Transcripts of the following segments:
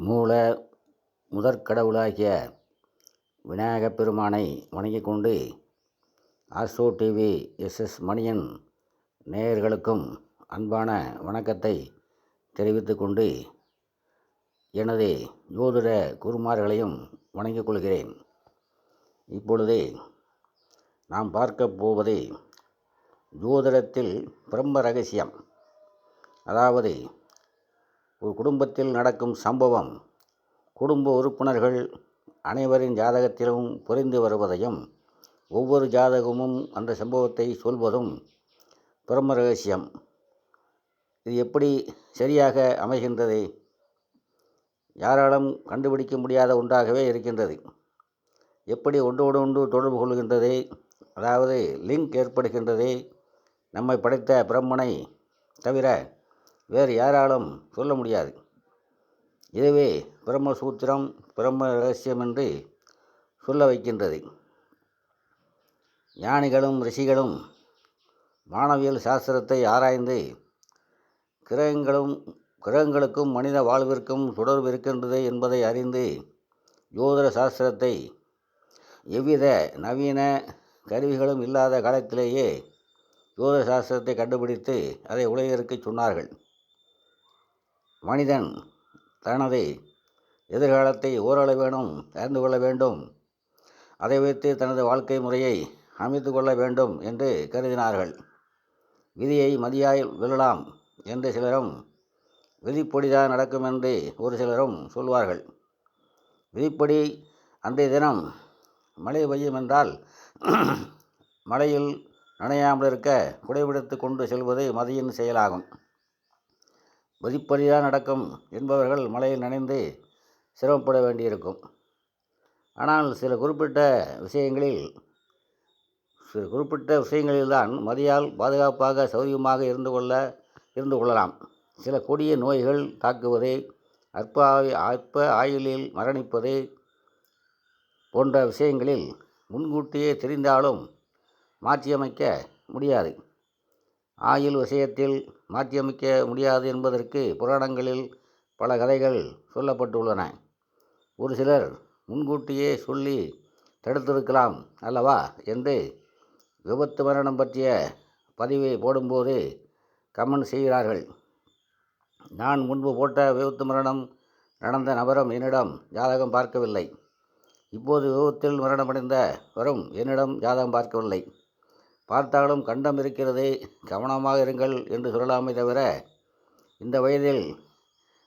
மூல முதற்கடவுளாகிய விநாயகப் பெருமானை வணங்கிக் கொண்டு ஆஸ்ட்ரோ டிவி எஸ்எஸ் மணியன் நேயர்களுக்கும் அன்பான வணக்கத்தை தெரிவித்துக் கொண்டு எனது ஜோதிட குருமார்களையும் வணங்கிக் கொள்கிறேன். இப்பொழுது நாம் பார்க்கப் போவது ஜோதிடத்தில் பிரம்ம ரகசியம் அதாவது ஒரு குடும்பத்தில் நடக்கும் சம்பவம். குடும்ப உறுப்பினர்கள் அனைவரின் ஜாதகத்திலும் புரிந்து வருவதையும் ஒவ்வொரு ஜாதகமும் அந்த சம்பவத்தை சொல்வதும் பிரம்ம ரகசியம். இது எப்படி சரியாக அமைகின்றது? யாராலும் கண்டுபிடிக்க முடியாத ஒன்றாகவே இருக்கின்றது. எப்படி ஒன்றோடு ஒன்று தொடர்பு கொள்கின்றது? அதாவது லிங்க் ஏற்படுகின்றது. நம்மை படைத்த பிரம்மனை தவிர வேறு யாராலும் சொல்ல முடியாது. இதுவே பிரம்மசூத்திரம் பிரம்ம ரகசியம் என்று சொல்ல வைக்கின்றது. ஞானிகளும் ரிஷிகளும் வானவியல் சாஸ்திரத்தை ஆராய்ந்து கிரகங்களும் கிரகங்களுக்கும் மனித வாழ்விற்கும் தொடர்பு இருக்கின்றது என்பதை அறிந்து ஜோதிட சாஸ்திரத்தை எவ்வித நவீன கருவிகளும் இல்லாத காலத்திலேயே ஜோதிட சாஸ்திரத்தை கண்டுபிடித்து அதை உலகிற்கு சொன்னார்கள். மனிதன் தனது எதிர்காலத்தை ஓரளவேனும் அறிந்து கொள்ள வேண்டும். அதை வைத்து தனது வாழ்க்கை முறையை அமைத்து கொள்ள வேண்டும் என்று கருதினார்கள். விதியை மதியாய் வெல்லலாம் என்று சிலரும் விதிப்படிதான் நடக்கும் என்று ஒரு சிலரும் சொல்வார்கள். விதிப்படி அன்றைய தினம் மழை பெய்யும் என்றால் மழையில் நனையாமல் இருக்க குடைபிடித்து கொண்டு செல்வது மதியின் செயலாகும். விதிப்படிதான் நடக்கும் என்பவர்கள் மழையில் நனைந்து சிரமப்பட வேண்டியிருக்கும். ஆனால் சில குறிப்பிட்ட விஷயங்களில் சில குறிப்பிட்ட விஷயங்களில்தான் மதியால் பாதுகாப்பாக சௌரியமாக இருந்து கொள்ள இருந்து கொள்ளலாம். சில கொடிய நோய்கள் தாக்குவது அற்ப அற்ப ஆயுளில் மரணிப்பது போன்ற விஷயங்களில் முன்கூட்டியே தெரிந்தாலும் மாற்றியமைக்க முடியாது. ஆயுள் விஷயத்தில் மாற்றியமைக்க முடியாது என்பதற்கு புராணங்களில் பல கதைகள் சொல்லப்பட்டுள்ளன. ஒரு சிலர் முன்கூட்டியே சொல்லி தடுத்திருக்கலாம் அல்லவா என்று விபத்து மரணம் பற்றிய பதிவை போடும்போது கமெண்ட் செய்கிறார்கள். நான் முன்பு போட்ட விபத்து மரணம் நடந்த நபரும் என்னிடம் ஜாதகம் பார்க்கவில்லை. இப்போது விபத்தில் மரணமடைந்த வரும் என்னிடம் ஜாதகம் பார்க்கவில்லை. பார்த்தாலும் கண்டம் இருக்கிறது. கவனமாக இருங்கள் என்று சொல்லலாமே தவிர இந்த வயதில்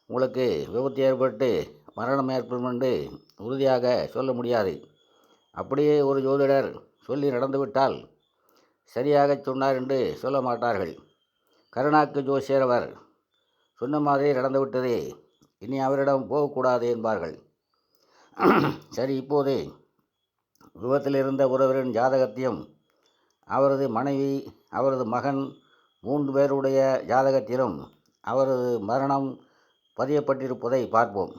உங்களுக்கு விபத்து ஏற்பட்டு மரணம் ஏற்படும் என்று உறுதியாக சொல்ல முடியாது. அப்படியே ஒரு ஜோதிடர் சொல்லி நடந்துவிட்டால் சரியாக சொன்னார் என்று சொல்ல மாட்டார்கள். கருணாக்கு ஜோசியர் அவர் சொன்ன மாதிரி நடந்துவிட்டதே. இனி அவரிடம் போகக்கூடாது என்பார்கள். சரி இப்போது விபத்தில் இருந்த ஒருவரின் ஜாதகத்தையும் அவரது மனைவி அவரது மகன் மூன்று பேருடைய ஜாதகத்திலும் அவரது மரணம் பதியப்பட்டிருப்பதை பார்ப்போம்.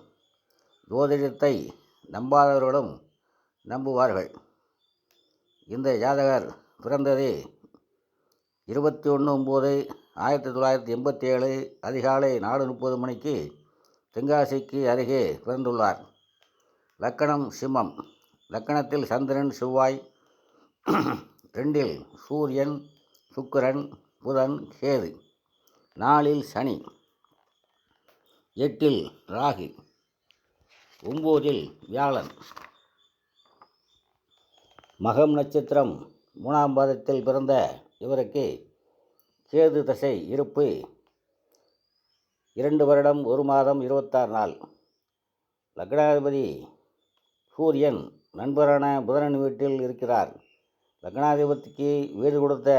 ஜோதிடத்தை நம்பாதவர்களும் நம்புவார்கள். இந்த ஜாதகர் பிறந்தது இருபத்தி ஒன்று ஒம்பது ஆயிரத்தி தொள்ளாயிரத்தி எண்பத்தி ஏழு அதிகாலை நாலு முப்பது மணிக்கு தென்காசிக்கு அருகே பிறந்துள்ளார். லக்கணம் சிம்மம். லக்கணத்தில் சந்திரன் செவ்வாய் ரெண்டில் சூரியன் சுக்கிரன் புதன் கேது. நாலில் சனி. எட்டில் ராகு. ஒம்போதில் வியாழன். மகம் நட்சத்திரம் மூணாம் பாதத்தில் பிறந்த இவருக்கு கேது தசை இருப்பு. இரண்டு வருடம் ஒரு மாதம் இருபத்தாறு நாள். லக்னாதிபதி சூரியன் நண்பரான புதனன் வீட்டில் இருக்கிறார். லக்னாதிபதிக்கு வீடு கொடுத்த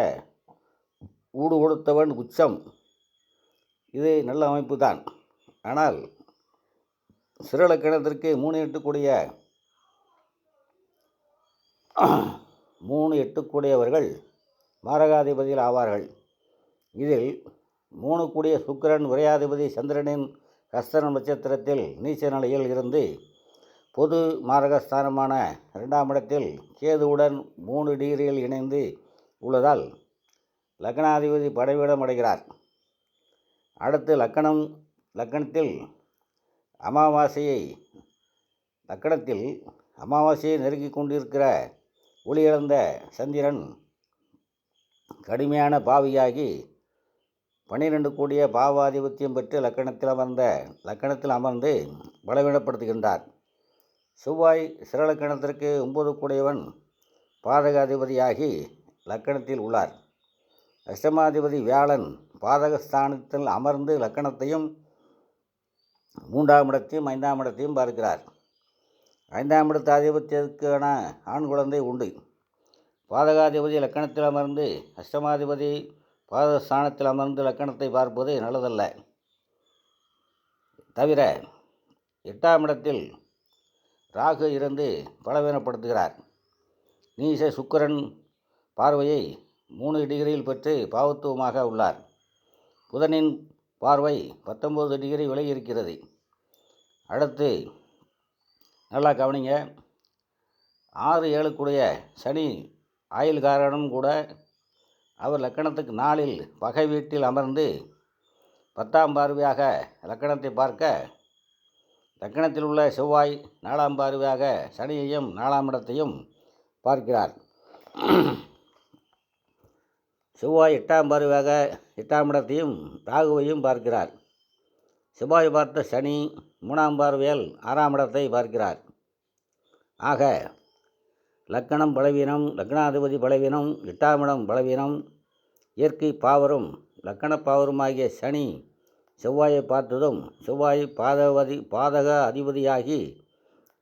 ஊடு கொடுத்தவன் உச்சம். இது நல்ல அமைப்பு தான். ஆனால் சிறலக்கணத்திற்கு மூணு எட்டுக்கூடிய மூணு எட்டுக்கூடியவர்கள் மாரகாதிபதியில் ஆவார்கள். இதில் மூணு கூடிய சுக்கிரன் விரையாதிபதி சந்திரனின் கஸ்தர நட்சத்திரத்தில் நீச்ச நிலையில் இருந்து பொது மாரகஸ்தானமான இரண்டாம் இடத்தில் கேதுவுடன் மூணு டிகிரியில் இணைந்து உள்ளதால் லக்னாதிபதி படைவிடம் அடைகிறார். அடுத்து லக்கணம் லக்கணத்தில் அமாவாசையை லக்கணத்தில் அமாவாசையை நெருங்கி கொண்டிருக்கிற ஒளியிழந்த சந்திரன் கடுமையான பாவியாகி பன்னிரெண்டு கோடிய பாவாதிபத்தியம் பெற்று லக்கணத்தில் அமர்ந்த லக்கணத்தில் அமர்ந்து பலவீனப்படுத்துகின்றார். செவ்வாய் சிறலக்கணத்திற்கு ஒன்பது கூடியவன் பாதகாதிபதியாகி லக்கணத்தில் உள்ளார். அஷ்டமாதிபதி வியாழன் பாதகஸ்தானத்தில் அமர்ந்து லக்கணத்தையும் மூன்றாம் இடத்தையும் ஐந்தாம் இடத்தையும் பார்க்கிறார். ஐந்தாம் இடத்து ஆதிபத்தியத்துக்கான ஆண் குழந்தை உண்டு. பாதகாதிபதி லக்கணத்தில் அமர்ந்து அஷ்டமாதிபதி பாதஸ்தானத்தில் அமர்ந்து லக்கணத்தை பார்ப்பது நல்லதல்ல. தவிர எட்டாம் இடத்தில் ராகு இருந்து பலவீனப்படுத்துகிறார். நீச சுக்கிரன் பார்வையை மூணு டிகிரியில் பெற்று பாவத்துவமாக உள்ளார். புதனின் பார்வை பத்தொம்போது டிகிரி விலகி இருக்கிறது. அடுத்து நல்லா கவனிங்க. ஆறு ஏழுக்குடைய சனி ஆயுள் காரணம் கூட அவர் லக்கணத்துக்கு நாளில் பகை வீட்டில் அமர்ந்து பத்தாம் பார்வையாக லக்கணத்தை பார்க்க லக்கணத்தில் உள்ள செவ்வாய் நாலாம் பார்வையாக சனியையும் நாலாம் இடத்தையும் பார்க்கிறார். செவ்வாய் எட்டாம் பார்வையாக எட்டாம் இடத்தையும் ராகுவையும் பார்க்கிறார். செவ்வாய் பார்த்த சனி மூணாம் பார்வையால் ஆறாம் இடத்தை பார்க்கிறார். ஆக லக்கணம் பலவீனம் லக்னாதிபதி பலவீனம் எட்டாம் இடம் பலவீனம் இயற்கை பாவரும் லக்கண பாவருமாகிய சனி செவ்வாயை பார்த்ததும் செவ்வாய் பாதவதி பாதக அதிபதியாகி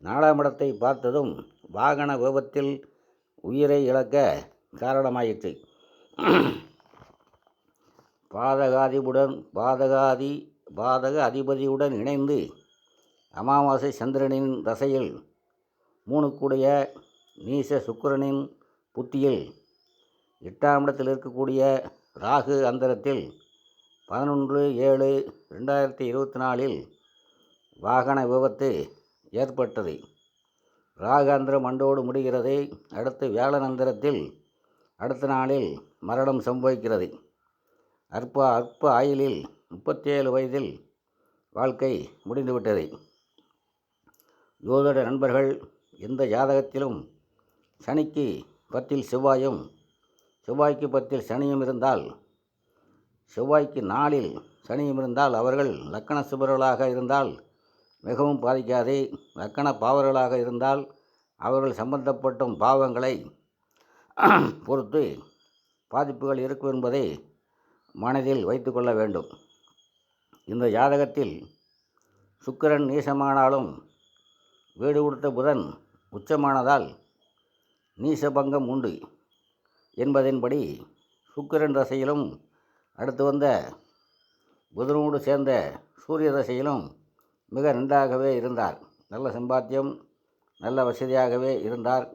நாடாமடத்தை பார்த்ததும் வாகன விபத்தில் உயிரை இழக்க காரணமாயிற்று. பாதகாதிபுடன் பாதகாதி பாதக அதிபதியுடன் இணைந்து அமாவாசை சந்திரனின் தசையில் மூணுக்குடைய நீச சுக்கிரனின் புத்தியில் எட்டாம் இடத்தில் இருக்கக்கூடிய ராகு அந்தரத்தில் பதினொன்று ஏழு ரெண்டாயிரத்தி இருபத்தி நாலில் வாகன விபத்து ஏற்பட்டது. ராகாந்திரம் அண்டோடு முடிகிறது. அடுத்து வியாழநந்திரத்தில் அடுத்த நாளில் மரணம் சம்பவிக்கிறது. அற்ப அற்ப ஆயுளில் முப்பத்தேழு வயதில் வாழ்க்கை முடிந்துவிட்டது. ஜோதிட நண்பர்கள் எந்த ஜாதகத்திலும் சனிக்கு பத்தில் செவ்வாயும் செவ்வாய்க்கு பத்தில் சனியும் இருந்தால் செவ்வாய்க்கு நாளில் சனியும் இருந்தால் அவர்கள் லக்கண சுபர்களாக இருந்தால் மிகவும் பாதிக்காது. லக்கண பாவர்களாக இருந்தால் அவர்கள் சம்பந்தப்பட்ட பாவங்களை பொறுத்து பாதிப்புகள் இருக்கும் என்பதை மனதில் வைத்துக்கொள்ள வேண்டும். இந்த ஜாதகத்தில் சுக்கிரன் நீசமானாலும் வீடு கொடுத்த புதன் உச்சமானதால் நீசபங்கம் உண்டு என்பதன்படி சுக்கிரன் தசையிலும் அடுத்து வந்த புதனோடு சேர்ந்த சூரிய தசையிலும் மிக நன்றாகவே இருந்தார். நல்ல சம்பாத்தியம் நல்ல வசதியாகவே இருந்தார்.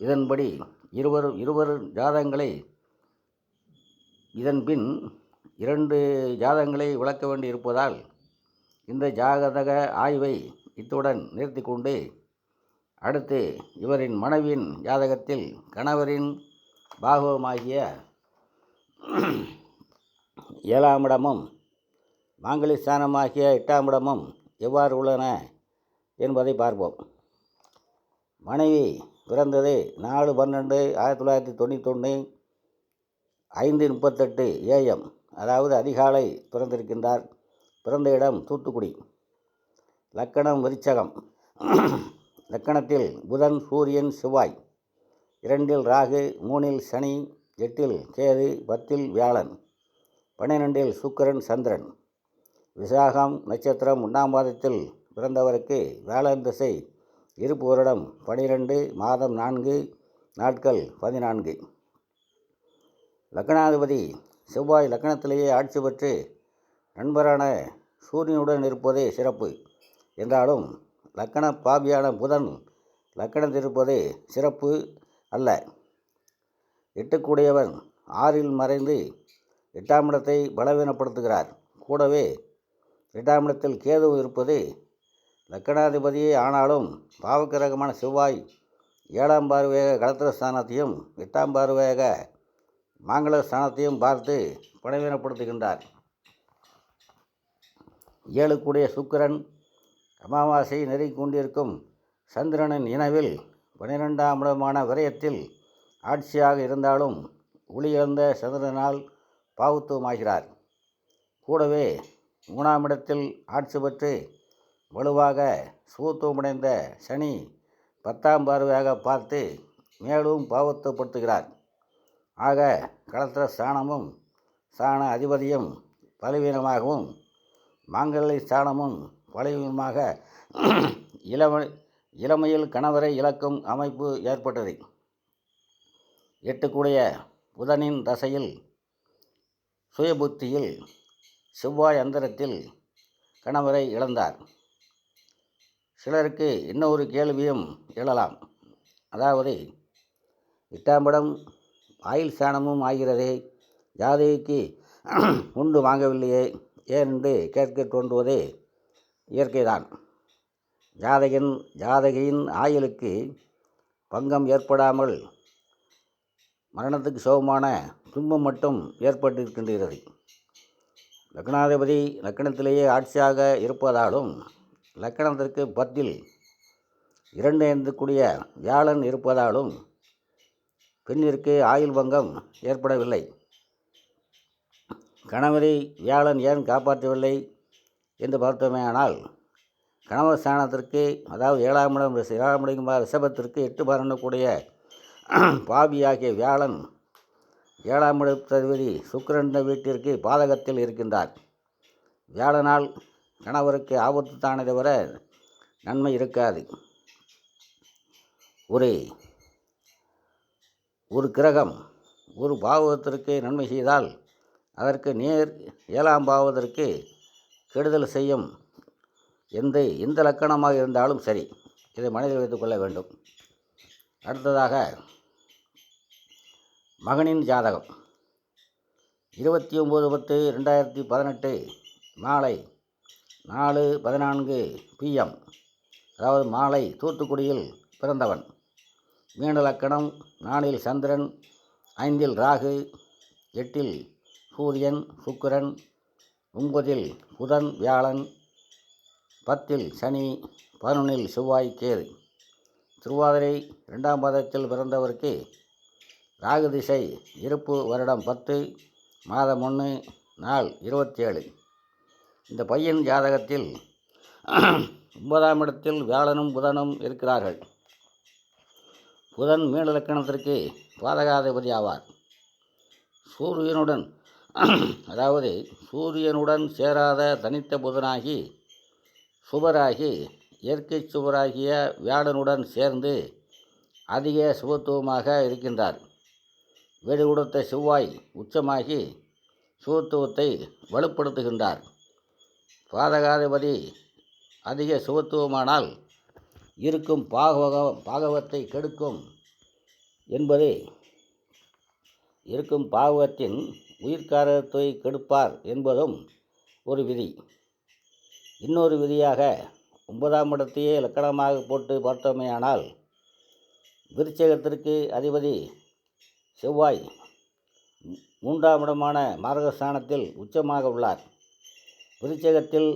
இதன்படி இருவர் இருவர் ஜாதகங்களை இதன்பின் இரண்டு ஜாதகங்களை விளக்க வேண்டி இருப்பதால் இந்த ஜாதக ஆய்வை இத்துடன் நிறுத்தி கொண்டு அடுத்து இவரின் மனைவியின் ஜாதகத்தில் கணவரின் பாகவமாகிய ஏழாம் இடமும் மாங்கலிஸ்தானமாகிய எட்டாம் இடமும் எவ்வாறு உள்ளன என்பதை பார்ப்போம். மனைவி பிறந்தது நாலு பன்னெண்டு ஆயிரத்தி தொள்ளாயிரத்தி தொண்ணூத்தொன்று ஐந்து முப்பத்தெட்டு ஏஎம் அதாவது அதிகாலை பிறந்திருக்கின்றார். பிறந்த இடம் தூத்துக்குடி. லக்கணம் விருச்சகம். லக்கணத்தில் புதன் சூரியன் செவ்வாய். இரண்டில் ராகு மூணில் சனி எட்டில் கேது பத்தில் வியாழன் பன்னிரெண்டில் சுக்கிரன் சந்திரன். விசாகம் நட்சத்திரம் ஒன்றாம் மாதத்தில் பிறந்தவருக்கு வேளாண் திசை இருப்பு வருடம் பனிரெண்டு மாதம் நான்கு நாட்கள் பதினான்கு. லக்னாதிபதி செவ்வாய் லக்னத்திலேயே ஆட்சி பெற்று நண்பரான சூரியனுடன் இருப்பதே சிறப்பு. என்றாலும் லக்கண பாபியான புதன் லக்கணத்தில் இருப்பது சிறப்பு அல்ல. எட்டக்கூடியவன் ஆறில் மறைந்து எட்டாம் இடத்தை பலவீனப்படுத்துகிறார். கூடவே எட்டாம் இடத்தில் கேது இருப்பது லக்கணாதிபதியே ஆனாலும் பாவக்கிரகமான செவ்வாய் ஏழாம் பார்வையாக களத்திர ஸ்தானத்தையும் எட்டாம் பார்வையாக மாங்கள ஸ்தானத்தையும் பார்த்து பலவீனப்படுத்துகின்றார். ஏழுக்குடைய சுக்கிரன் அமாவாசை நெருங்கிக் கொண்டிருக்கும் சந்திரனின் இனவில் பனிரெண்டாம் இடமான விரயத்தில் ஆட்சியாக இருந்தாலும் ஒளியிழந்த சந்திரனால் பாவுத்துவமாகிறார் கூடவே மூணாம் இடத்தில் ஆட்சி பெற்று வலுவாக சுகத்துவமடைந்த சனி பத்தாம் பார்வையாக பார்த்து மேலும் பாவத்துவப்படுத்துகிறார் ஆக களத்திர ஸ்தானமும் ஸ்தான அதிபதியும் பலவீனமாகவும் மாங்கல்ய ஸ்தானமும் பலவீனமாக இளம இளமையில் கணவரை இழக்கும் அமைப்பு ஏற்பட்டது. எட்டுக்குடைய புதனின் தசையில் சுயபுத்தியில் செவ்வாய் அந்தரத்தில் கணவரை இழந்தார். சிலருக்கு இன்னொரு கேள்வியும் எழலாம். அதாவது இட்டாம்படம் ஆயில் சாணமும் ஆகிறதே ஜாதகிக்கு உண்டு வாங்கவில்லையே ஏன் என்று கேட்க தோன்றுவதே இயற்கைதான். ஜாதகன் ஜாதகியின் ஆயுளுக்கு பங்கம் ஏற்படாமல் மரணத்துக்கு சோகமான துன்பம் மட்டும் ஏற்பட்டிருக்கின்றது. லக்னாதிபதி லக்கணத்திலேயே ஆட்சியாக இருப்பதாலும் லக்கணத்திற்கு பத்தில் இரண்டு எந்தக்கூடிய வியாழன் இருப்பதாலும் பெண்ணிற்கு ஆயுள் பங்கம் ஏற்படவில்லை. கணவரை வியாழன் ஏன் காப்பாற்றவில்லை என்று பார்த்தோமேயானால் கணவர் ஸ்தானத்திற்கு அதாவது ஏழாம் இடம் ஏழாம் இடம் ரிஷபத்திற்கு எட்டு பரணக்கூடிய பாவியாகிய வியாழன் ஏழாம் இடத்ததிபதி சுக்கிரன் வீட்டிற்கு பாதகத்தில் இருக்கின்றார். வியாழனால் கணவருக்கு ஆபத்து தானே தவிர நன்மை இருக்காது. ஒரு ஒரு கிரகம் ஒரு பாவகத்திற்கு நன்மை செய்தால் அதற்கு நேர் ஏழாம் பாவத்திற்கு கெடுதல் செய்யும் எந்த எந்த லக்கணமாக இருந்தாலும் சரி இதை மனதில் வைத்துக்கொள்ள வேண்டும். அடுத்ததாக மகனின் ஜாதகம். இருபத்தி ஒம்பது பத்து ரெண்டாயிரத்தி பதினெட்டு மாலை நாலு பதினான்கு பிஎம் அதாவது மாலை தூத்துக்குடியில் பிறந்தவன். மீன லக்கணம் நாலில் சந்திரன் ஐந்தில் ராகு எட்டில் சூரியன் சுக்கிரன் ஒன்பதில் புதன் வியாழன் பத்தில் சனி பதினொன்றில் செவ்வாய் கேது. திருவாதிரை ரெண்டாம் பாதத்தில் பிறந்தவருக்கு ராகு திசை இருப்பு வருடம் பத்து மாதம் ஒன்று நாள் இருபத்தேழு. இந்த பையன் ஜாதகத்தில் ஒன்பதாம் இடத்தில் வியாழனும் புதனும் இருக்கிறார்கள். புதன் மீன லக்கணத்திற்கு பாதகாதிபதி ஆவார். சூரியனுடன் அதாவது சூரியனுடன் சேராத தனித்த புதனாகி சுபராகி இயற்கை சுவராகிய வியாழனுடன் சேர்ந்து அதிக சுபத்துவமாக இருக்கின்றார். வெடி கொடுத்த செவ்வாய் உச்சமாகி சுகத்துவத்தை வலுப்படுத்துகின்றார். பாதகாதிபதி அதிக சுகத்துவமானால் இருக்கும் பாகவக பாகவத்தை கெடுக்கும் என்பது. இருக்கும் பாகவத்தின் உயிர்காரத்தை கெடுப்பார் என்பதும் ஒரு விதி. இன்னொரு விதியாக ஒன்பதாம் இடத்தையே லக்கணமாக போட்டு பார்த்தோமேயானால் விருச்சகத்திற்கு அதிபதி செவ்வாய் மூன்றாம் இடமான மார்கஸ்தானத்தில் உச்சமாக உள்ளார். விருச்சகத்தில்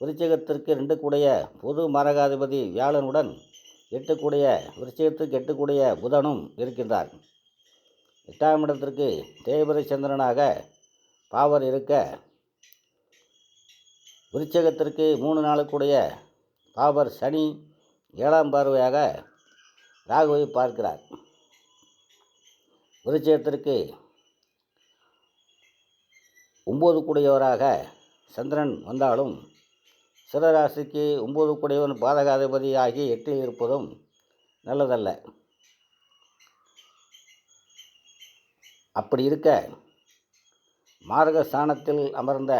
விருச்சகத்திற்கு ரெண்டு கூடைய பொது மரகாதிபதி வியாழனுடன் எட்டுக்கூடைய விருச்சகத்துக்கு எட்டுக்கூடைய புதனும் இருக்கின்றார். எட்டாம் இடத்திற்கு தேவரை சந்திரனாக பாவர் இருக்க விருச்சகத்திற்கு மூணு நாளுக்குடைய பாவர் சனி ஏழாம் பார்வையாக ராகுவை பார்க்கிறார். விருச்சகத்திற்கு ஒம்பது கூடியவராக சந்திரன் வந்தாலும் சிறராசிக்கு ஒம்பது கூடியவன் பாதகாதிபதி ஆகி எட்டில் இருப்பதும் நல்லதல்ல. அப்படி இருக்க மார்கஸ்தானத்தில் அமர்ந்த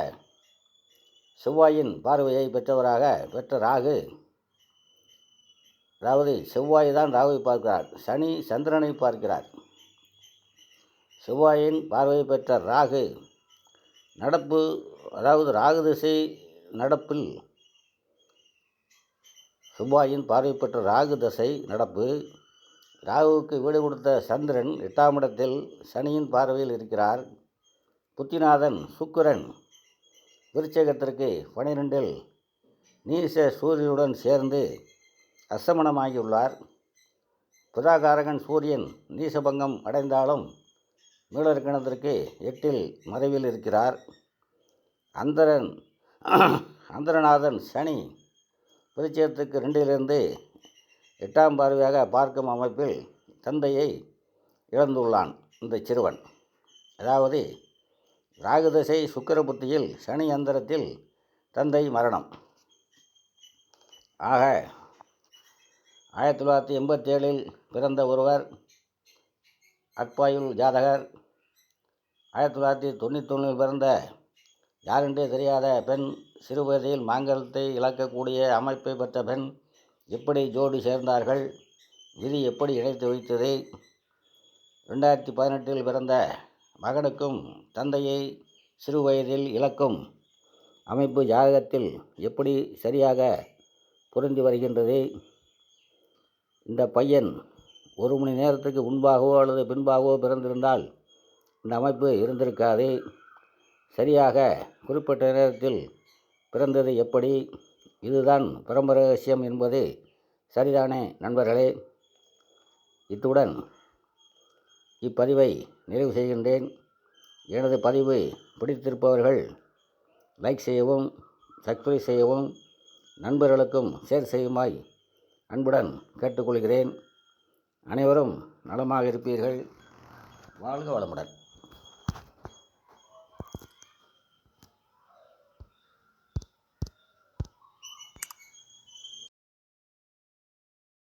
செவ்வாயின் பார்வையை பெற்றவராக பெற்ற ராகு அதாவது செவ்வாய் தான் ராகுவை பார்க்கிறார். சனி சந்திரனை பார்க்கிறார். செவ்வாயின் பார்வை பெற்ற ராகு நடப்பு அதாவது ராகு திசை நடப்பில் செவ்வாயின் பார்வை பெற்ற ராகு தசை நடப்பு. ராகுவுக்கு வீடு கொடுத்த சந்திரன் எட்டாம் இடத்தில் சனியின் பார்வையில் இருக்கிறார். புத்திநாதன் சுக்கிரன் விருச்சகத்திற்கு பனிரெண்டில் நீச சூரியனுடன் சேர்ந்து அசமணமாகியுள்ளார். புதாகாரகன் சூரியன் நீசபங்கம் அடைந்தாலும் மீளர்கணத்திற்கு எட்டில் மறைவில் இருக்கிறார். அந்தரன் அந்தரநாதன் சனி விருச்சிகத்துக்கு ரெண்டிலிருந்து எட்டாம் பார்வையாக பார்க்கும் அமைப்பில் தந்தையை இழந்துள்ளான் இந்த சிறுவன். அதாவது ராகுதசை சுக்கிர புத்தியில் சனி அந்தரத்தில் தந்தை மரணம். ஆக ஆயிரத்தி தொள்ளாயிரத்தி எண்பத்தேழில் பிறந்த ஒருவர் அக்பாயுல் ஜாதகர். ஆயிரத்தி தொள்ளாயிரத்தி தொண்ணூத்தொன்னில் பிறந்த யாரென்றே தெரியாத பெண் சிறுவயதில் மாங்கலத்தை இழக்கக்கூடிய அமைப்பை பெற்ற பெண் எப்படி ஜோடி சேர்ந்தார்கள்? விதி எப்படி இணைத்து வைத்தது? ரெண்டாயிரத்தி பதினெட்டில் பிறந்த மகனுக்கும் தந்தையை சிறு வயதில் இழக்கும் அமைப்பு ஜாதகத்தில் எப்படி சரியாக பொருந்தி வருகின்றது? இந்த பையன் ஒரு மணி நேரத்துக்கு முன்பாகவோ அல்லது பின்பாகவோ பிறந்திருந்தால் இந்த அமைப்பு இருந்திருக்காது. சரியாக குறிப்பிட்ட நேரத்தில் பிறந்தது எப்படி? இதுதான் பரம ரகசியம் என்பது. சரிதானே நண்பர்களே? இத்துடன் இப்பதிவை நிறைவு செய்கின்றேன். எனது பதிவு பிடித்திருப்பவர்கள் லைக் செய்யவும் சப்ஸ்கிரைப் செய்யவும் நண்பர்களுக்கும் ஷேர் செய்யுமாய் அன்புடன் கேட்டுக்கொள்கிறேன். அனைவரும் நலமாக இருப்பீர்கள். வாழ்க வளமுடன்.